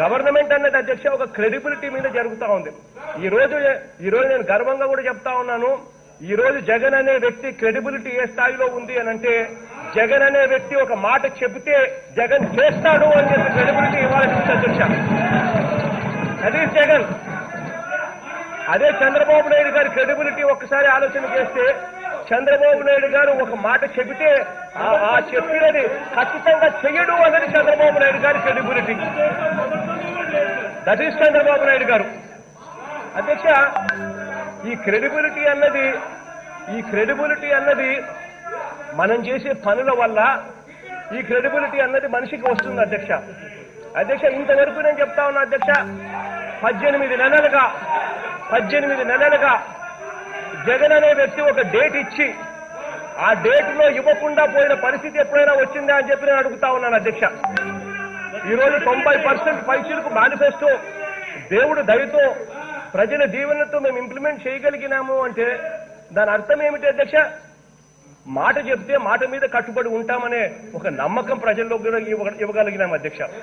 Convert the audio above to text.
Government అన్నది అధ్యక్ష ఒక క్రెడిబిలిటీ మీద జరుగుతా ఉంది. ఈ రోజు ఈ రోజు నేను గర్వంగా కూడా చెప్తా ఉన్నాను. ఈ రోజు జగన్ అనే వ్యక్తి క్రెడిబిలిటీ ఏ స్థాయిలో ఉంది అని అంటే జగన్ అనే వ్యక్తి ఒక మాట చెబితే జగన్ చేస్తాడు అని చెప్పి క్రెడిబిలిటీ ఇవ్వాలని అధ్యక్ష. అది జగన్. అదే చంద్రబాబు నాయుడు గారి క్రెడిబిలిటీ ఒక్కసారి ఆలోచన చేస్తే చంద్రబాబు నాయుడు గారు ఒక మాట చెబితే ఆ- ఆ చెప్పినది ఖచ్చితంగా చెయ్యడు అన్నది చంద్రబాబు నాయుడు గారి credibility that is Chandrababu Naidu garu. అధ్యక్ష ఈ క్రెడిబిలిటీ అన్నది ఈ క్రెడిబిలిటీ అన్నది మనం చేసే పనుల వల్ల ఈ క్రెడిబిలిటీ అన్నది మనిషికి వస్తుంది అధ్యక్ష. అధ్యక్ష ఇంతవరకు నేను చెప్తా ఉన్నా అధ్యక్ష పద్దెనిమిది నెలలుగా పద్దెనిమిది నెలలుగా జగన్ అనే వ్యక్తి ఒక డేట్ ఇచ్చి ఆ డేట్లో ఇవ్వకుండా పోయిన పరిస్థితి ఎప్పుడైనా వచ్చిందా అని చెప్పి నేను అడుగుతా ఉన్నాను అధ్యక్ష. ఈ రోజు తొంభై పర్సెంట్ పైసలకు మేనిఫెస్టో. దేవుడు దయతో ప్రజల దీవెనతో మేము ఇంప్లిమెంట్ చేయగలిగినాము అంటే దాని అర్థం ఏమిటి అధ్యక్ష? మాట చెప్తే మాట మీద కట్టుబడి ఉంటామనే ఒక నమ్మకం ప్రజల్లో కూడా ఇవ్వగలిగినాం అధ్యక్ష.